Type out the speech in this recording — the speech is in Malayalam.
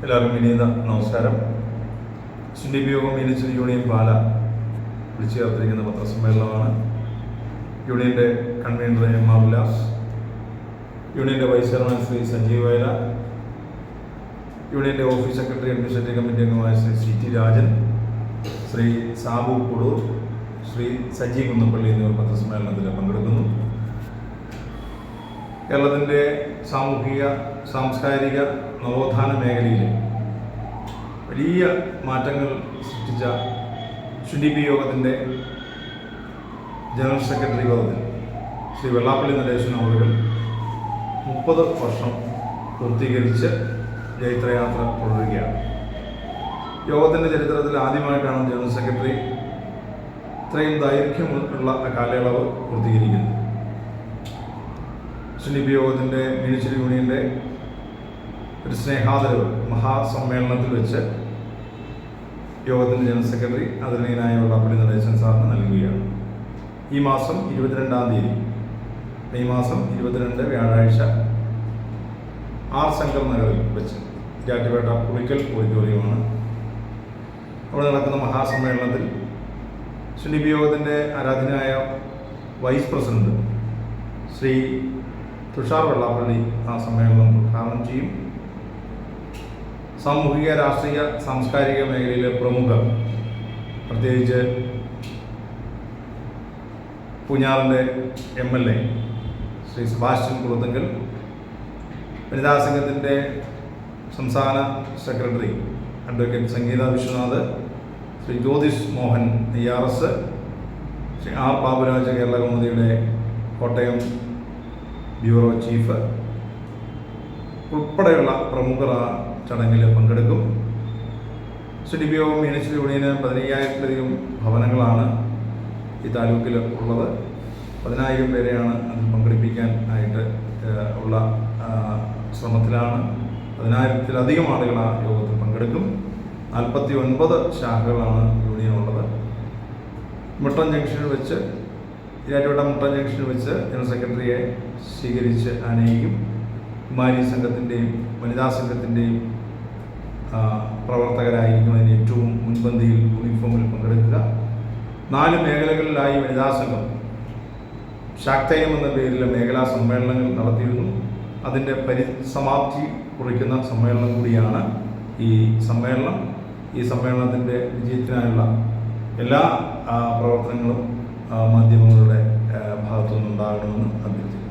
എല്ലാവർക്കും വിനീത നമസ്കാരം. യോഗം മ്യൂണിസിപ്പൽ യൂണിയൻ പാല വിളിച്ചു ചേർത്തിരിക്കുന്ന പത്രസമ്മേളനമാണ്. യൂണിയന്റെ കൺവീനർ എം ആർ ഉല്ലാസ്. യൂണിയന്റെ വൈസ് ചെയർമാൻ ശ്രീ സഞ്ജീവ് വയല. യൂണിയന്റെ ഓഫീസ് സെക്രട്ടറി അഡ്മിനിസ്ട്രേറ്റീവ് കമ്മിറ്റി അംഗമായ ശ്രീ സി ടി രാജൻ. ശ്രീ സാബു കുടൂർ. ശ്രീ സജീവ് കുന്നപ്പള്ളി എന്നിവർ പത്രസമ്മേളനത്തിൽ പങ്കെടുക്കുന്നു. കേരളത്തിന്റെ സാമൂഹിക സാംസ്കാരിക നവോത്ഥാന മേഖലയിൽ വലിയ മാറ്റങ്ങൾ സൃഷ്ടിച്ച ചുണ്ടി പി യോഗത്തിന്റെ ജനറൽ സെക്രട്ടറി യോഗത്തിൽ ശ്രീ വെള്ളാപ്പള്ളി നടേശൻ അവറുകൾ മുപ്പത് വർഷം പൂർത്തീകരിച്ച് ജൈത്രയാത്ര തുടരുകയാണ്. യോഗത്തിന്റെ ചരിത്രത്തിൽ ആദ്യമായിട്ടാണ് ജനറൽ സെക്രട്ടറി ഇത്രയും ദൈർഘ്യമുള്ള കാലയളവ് പൂർത്തീകരിക്കുന്നത്. സുന്നിപി യോഗത്തിന്റെ മ്യൂണിസിപ്പൽ യൂണിയന്റെ ഒരു സ്നേഹാദരവ് മഹാസമ്മേളനത്തിൽ വെച്ച് യോഗത്തിന്റെ ജനറൽ സെക്രട്ടറി ആദരണീയനായ വെള്ളാപ്പള്ളി നടേശൻ സാറിന് നൽകുകയാണ്. ഈ മാസം ഇരുപത്തിരണ്ടാം തീയതി മെയ് മാസം ഇരുപത്തിരണ്ട് വ്യാഴാഴ്ച ആർ ശങ്കർ നഗറിൽ വെച്ച് ജാറ്റുപേട്ട പുളിക്കൽ ഓഡിറ്റോറിയമാണ് അവിടെ നടക്കുന്ന മഹാസമ്മേളനത്തിൽ സുന്നിപി യോഗത്തിന്റെ ആരാധനായ വൈസ് പ്രസിഡന്റ് ശ്രീ തുഷാർ വെള്ളാപ്പള്ളി ആ സമ്മേളനം ഉദ്ഘാടനം ചെയ്യും. സാമൂഹിക രാഷ്ട്രീയ സാംസ്കാരിക മേഖലയിലെ പ്രമുഖർ പ്രത്യേകിച്ച് പൂഞ്ഞാറിന്റെ M L A Shri Sebastian Kulathunkal വനിതാ സംഘത്തിന്റെ സംസ്ഥാന secretary advocate Sangeetha Viswanath Shri Jyothish Mohan I R S Shri R Baburaj Kerala കൗമുദിയുടെ Kottayam bureau chief ഉൾപ്പെടെയുള്ള പ്രമുഖർ ആ ചടങ്ങിൽ പങ്കെടുക്കും. സുനിബിയോഗം മ്യൂണിസിപ്പൽ യൂണിയന് പതിനയ്യായിരത്തിലധികം ഭവനങ്ങളാണ് ഈ താലൂക്കിൽ ഉള്ളത്. പതിനായിരം പേരെയാണ് അതിൽ പങ്കെടുപ്പിക്കാൻ ആയിട്ട് ഉള്ള ശ്രമത്തിലാണ്. പതിനായിരത്തിലധികം ആളുകൾ ആ യോഗത്തിൽ പങ്കെടുക്കും. നാൽപ്പത്തി ഒൻപത് ശാഖകളാണ് യൂണിയൻ ഉള്ളത് മുട്ടൻ ജംഗ്ഷനിൽ വെച്ച് ഇരാറ്റുപേട്ട മുട്ട ജംഗ്ഷനിൽ വെച്ച് ജനറൽ സെക്രട്ടറിയെ സ്വീകരിച്ച് ആനയിക്കും. കുമാരി സംഘത്തിന്റെയും വനിതാ സംഘത്തിന്റെയും ആ, പ്രവർത്തകരായിരിക്കും അതിന് ഏറ്റവും മുൻപന്തിയിൽ യൂണിഫോമിൽ പങ്കെടുക്കുക. നാല് മേഖലകളിലായി വനിതാ സംഘം ശാക്തയം എന്ന പേരിൽ മേഖലാ സമ്മേളനങ്ങൾ നടത്തിയിരുന്നു. അതിന്റെ പരിസമാപ്തി കുറിക്കുന്ന സമ്മേളനം കൂടിയാണ് ഈ സമ്മേളനം. ഈ സമ്മേളനത്തിന്റെ വിജയത്തിനായുള്ള എല്ലാ പ്രവർത്തനങ്ങളും മാധ്യമങ്ങളുടെ ഭാഗത്തുനിന്നുണ്ടാകണമെന്ന് അഭ്യർത്ഥിക്കുന്നു.